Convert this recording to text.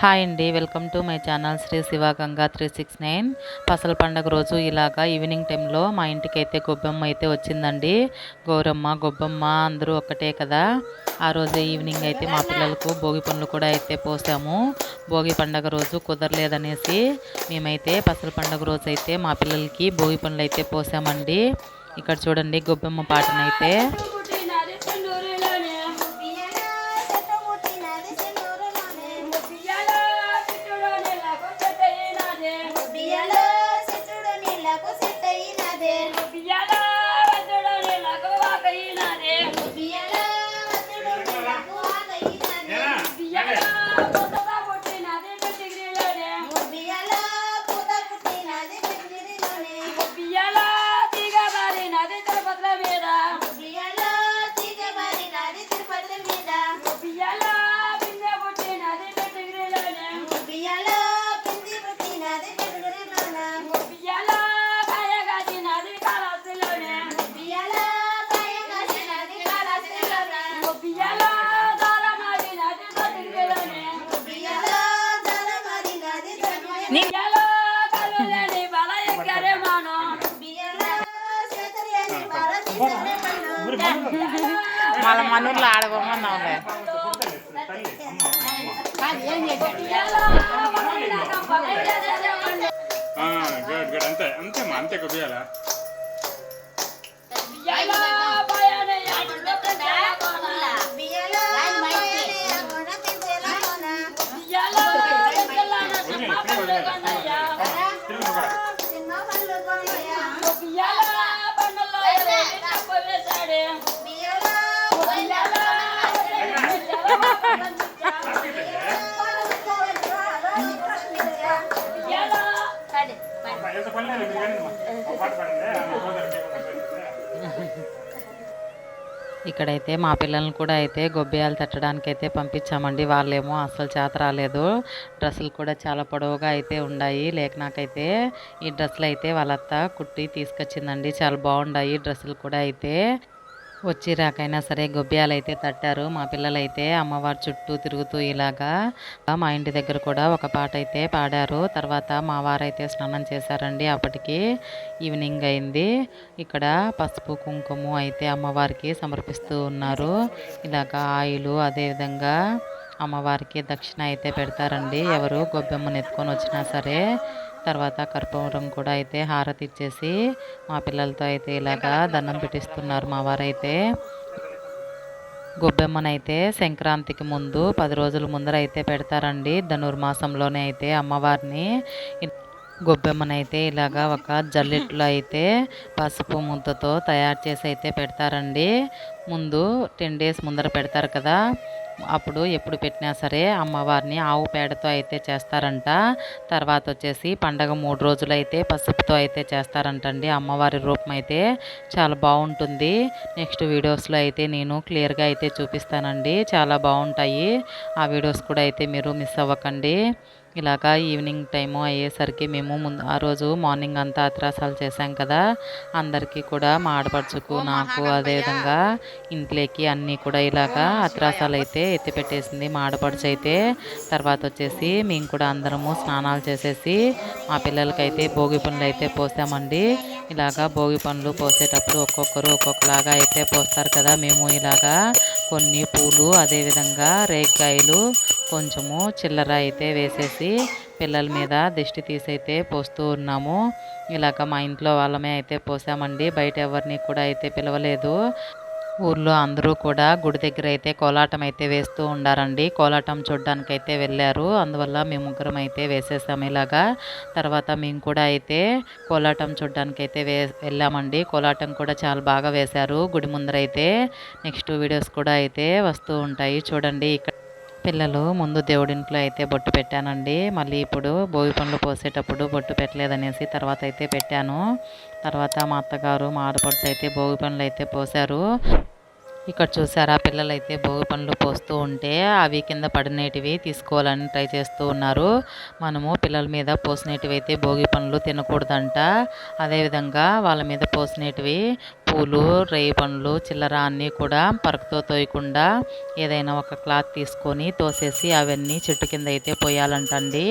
Hi అండి welcome to my channel Sri Siva Ganga three six nine. పసల పండగ రోజు ఇలాగా ఈవినింగ్ టైంలో మా ఇంటికి అయితే గొబ్బెమ్మ అయితే వచ్చిందండి. గౌరమ్మ గొబ్బమ్మ అందరూ ఒక్కటే కదా. ఆ రోజు ఈవినింగ్ అయితే మా పిల్లలకు భోగి పనులు కూడా అయితే పోసాము. భోగి పండగ రోజు కుదరలేదనేసి మేమైతే పసల పండగ రోజు అయితే మా పిల్లలకి భోగి పనులు అయితే పోసామండి. ఇక్కడ చూడండి గొబ్బెమ్మ పాటనైతే. మళ్ళీ మనూర్లో ఆడబొమ్మన్నావులే గుడ్ గుడ్ అంతే అంతేమ్మా అంతే కొద్దిగా பாட்டு பாடுங்க ఇక్కడైతే మా పిల్లల్ని కూడా అయితే గొబ్బియాలు తట్టడానికి అయితే పంపించామండి. వాళ్ళేమో అస్సలు చేత రాలేదు. డ్రెస్సులు కూడా చాలా పొడవుగా అయితే ఉన్నాయి లేక నాకైతే ఈ డ్రెస్సులు అయితే వాళ్ళత్త కుట్టి తీసుకొచ్చిందండి. చాలా బాగున్నాయి డ్రెస్సులు కూడా అయితే. వచ్చి రాకైనా సరే గొబ్బ్యాలైతే తట్టారు. మా పిల్లలైతే అమ్మవారి చుట్టూ తిరుగుతూ ఇలాగా మా ఇంటి దగ్గర కూడా ఒక పాట అయితే పాడారు. తర్వాత మా వారైతే స్నానం చేశారండి. అప్పటికి ఈవినింగ్ అయింది. ఇక్కడ పసుపు కుంకుమ అయితే అమ్మవారికి సమర్పిస్తూ ఉన్నారు. ఇలాగా ఆయిలు అదేవిధంగా అమ్మవారికి దక్షిణ అయితే పెడతారండి. ఎవరు గొబ్బెమ్మను ఎత్తుకొని వచ్చినా సరే తర్వాత కర్పూరం కూడా అయితే హారతి ఇచ్చేసి మా పిల్లలతో అయితే ఇలాగా దండం పెట్టిస్తున్నారు మా వారైతే. గొబ్బెమ్మనైతే సంక్రాంతికి ముందు పది రోజుల ముందర అయితే పెడతారండి. ధనుర్మాసంలోనే అయితే అమ్మవారిని. గొబ్బెమ్మనైతే ఇలాగా ఒక జల్లెట్లో అయితే పసుపు ముద్దతో తయారు చేసి అయితే పెడతారండి. ముందు టెన్ డేస్ ముందర పెడతారు కదా. అప్పుడు ఎప్పుడు పెట్టినా సరే అమ్మవారిని ఆవు పేడతో అయితే చేస్తారంట. తర్వాత వచ్చేసి పండగ మూడు రోజులు అయితే పసుపుతో అయితే చేస్తారంటండి. అమ్మవారి రూపం అయితే చాలా బాగుంటుంది. నెక్స్ట్ వీడియోస్లో అయితే నేను క్లియర్గా అయితే చూపిస్తానండి. చాలా బాగుంటాయి. ఆ వీడియోస్ కూడా అయితే మీరు మిస్ అవ్వకండి. ఇలాగా ఈవినింగ్ టైము అయ్యేసరికి మేము ముందు ఆ రోజు మార్నింగ్ అంతా అత్రాసాలు చేసాం కదా. అందరికీ కూడా మా ఆడపడుచుకు నాకు అదేవిధంగా ఇంట్లోకి అన్నీ కూడా ఇలాగా అత్రాసాలు అయితే ఎత్తిపెట్టేసింది మా ఆడపడుచు అయితే తర్వాత వచ్చేసి మేము కూడా అందరము స్నానాలు చేసేసి మా పిల్లలకైతే భోగి పనులు అయితే పోసామండి. ఇలాగా భోగి పనులు పోసేటప్పుడు ఒక్కొక్కరు ఒక్కొక్కలాగా అయితే పోస్తారు కదా. మేము ఇలాగా కొన్ని పూలు అదేవిధంగా రేగ్గాయలు కొంచెము చిల్లర అయితే వేసేసి పిల్లల మీద దిష్టి తీసైతే పోస్తూ ఉన్నాము. ఇలాగ మా ఇంట్లో వాళ్ళమే అయితే పోసామండి. బయట ఎవరిని కూడా అయితే పిలవలేదు. ఊర్లో అందరూ కూడా గుడి దగ్గర అయితే కోలాటం అయితే వేస్తూ ఉండారండి. కోలాటం చూడడానికి అయితే వెళ్ళారు. అందువల్ల మేము ముగ్గురం అయితే వేసేసాము ఇలాగా. తర్వాత మేము కూడా అయితే కోలాటం చూడడానికి అయితే వే వెళ్ళామండి. కోలాటం కూడా చాలా బాగా వేశారు. గుడి ముందర అయితే నెక్స్ట్ వీడియోస్ కూడా అయితే వస్తూ ఉంటాయి. చూడండి ఇక్కడ పిల్లలు ముందు దేవుడింట్లో అయితే బొట్టు పెట్టానండి. మళ్ళీ ఇప్పుడు భోగి పండ్లు పోసేటప్పుడు బొట్టు పెట్టలేదనేసి తర్వాత అయితే పెట్టాను. తర్వాత మా అత్తగారు మా ఆడపడుచు అయితే భోగి పనులు అయితే పోశారు ఇక్కడ చూసారా పిల్లలు అయితే భోగి పండ్లు పోస్తూ ఉంటే అవి కింద పడినేటివి తీసుకోవాలని ట్రై చేస్తూ ఉన్నారు. మనము పిల్లల మీద పోసినేటివి అయితే భోగి పండ్లు తినకూడదంట. అదేవిధంగా వాళ్ళ మీద పోసినేటివి పూలు రేయి పండ్లు చిల్లర అన్నీ కూడా పరకతో తోయకుండా ఏదైనా ఒక క్లాత్ తీసుకొని తోసేసి అవన్నీ చెట్టు కింద అయితే పోయాలంటండి.